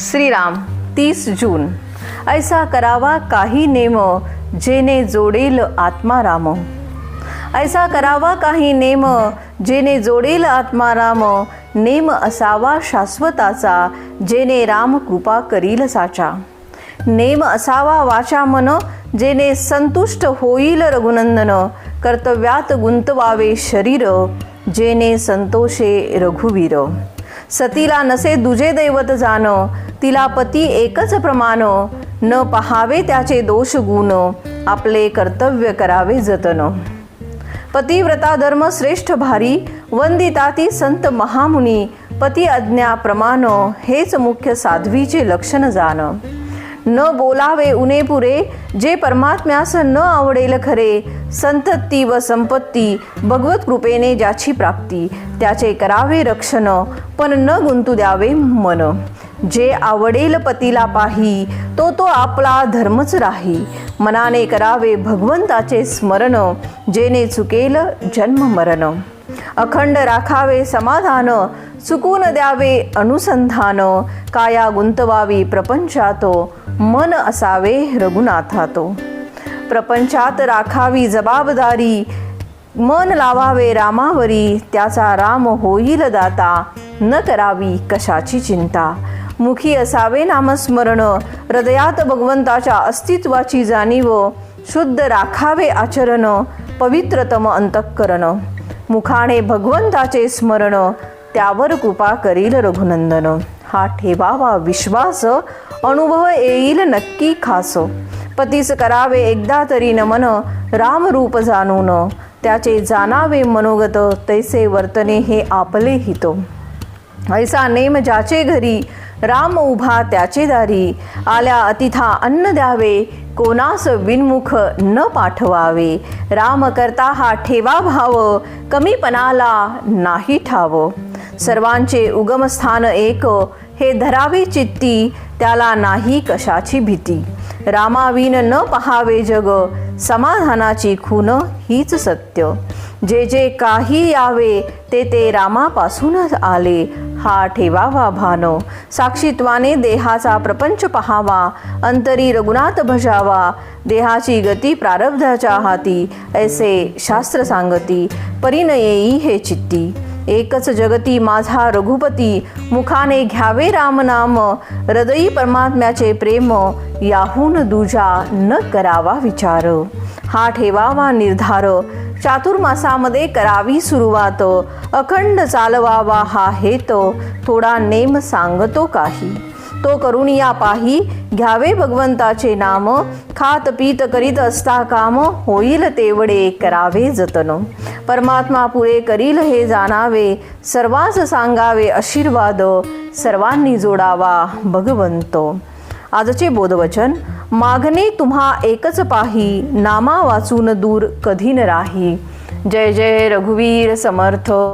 श्रीराम तीस जून. ऐसा करावा काही नेम जेने जोडेल आत्माराम ऐसा करावा काही नेम जेने जोडेल आत्माराम नेम असावा शाश्वताचा जेने राम कृपा करील साचा. नेम असावा वाचा मन जेने संतुष्ट होईल रघुनंदन. कर्तव्यात गुंतवावे शरीर जेने संतोषे रघुवीर. सतीला नसे दुजे दैवत जाण तिला पती एकच प्रमाण न पहावे त्याचे दोष गुण. आपले कर्तव्य करावे जतन. पतिव्रता धर्म श्रेष्ठ भारी. वंदिता ती संत महामुनी. पती अज्ञा प्रमाण हेच मुख्य साध्वीचे लक्षण जाण न बोलावे उणे पुरे जे परमात्म्यास न आवडेल खरे. संतती व संपत्ती भगवत कृपेने ज्याची प्राप्ती त्याचे करावे रक्षण पण न गुंतू द्यावे मन. जे आवडेल पतीला पाही तो तो आपला धर्मच राही. मनाने करावे भगवंताचे स्मरण जेने चुकेल जन्म मरण. अखंड राखावे समाधान चुकून द्यावे अनुसंधान काया गुंतवावी प्रपंचातो मन असावे रघुनाथातो. प्रपंचात राखावी जबाबदारी मन लावावे रामावरी त्याचा राम होईल दाता न करावी कशाची चिंता. मुखी असावे नामस्मरण हृदयात भगवंताच्या अस्तित्वाची जाणीव शुद्ध राखावे आचरण पवित्रतम अंतःकरण. मुखाने भगवंताचे स्मरण त्यावर कृपा करील रघुनंदन. हा ठेवावा विश्वास अनुभव येईल नक्की खास. पतीस करावे एकदा तरी नमन रामरूप जाणून. त्याचे जाणावे मनोगत तैसे वर्तने हे आपले हितो. ऐसा नेम ज्याचे घरी राम उभा त्याचे दारी. आल्या अतिथा अन्न द्यावे कोणास विनमुख न पाठवावे. राम करता हा ठेवा भाव कमीपणाला नाही ठाव. सर्वांचे उगमस्थान एक हे धरावे चित्ती त्याला नाही कशाची भीती. रामाविन न पहावे जग समाधानाची खून हीच सत्य. जे जे काही यावे ते ते रामापासूनच आले. हा ठेवावा भान. साक्षीत्वाने देहाचा प्रपंच पहावा अंतरी रघुनाथ भजावा. देहाची गती प्रारब्धाच्या हाती ऐसे शास्त्र सांगती परिणयेई हे चित्ती. एकच जगती माझा रघुपती मुखाने घ्यावे रामनाम हृदयी परमात्म्याचे प्रेम याहून दुजा न करावा विचार. हा ठेवावा निर्धार चातुर्मासामध्ये करावी सुरुवात. अखंड चालवावा हा हेत. थोडा नेम सांगतो काही. तो करून या पाही घ्यावे भगवंताचे नाम. खात पीत करीत असता काम. होईल तेवढे करावे जतन. परमात्मा पुढे करील हे जाणावे. सर्वांस सांगावे आशीर्वाद. सर्वांनी जोडावा भगवंत. आजचे बोधवचन. मागणे तुम्हा एकच पाही नामा वाचून दूर कधी न राही. जय जय रघुवीर समर्थ.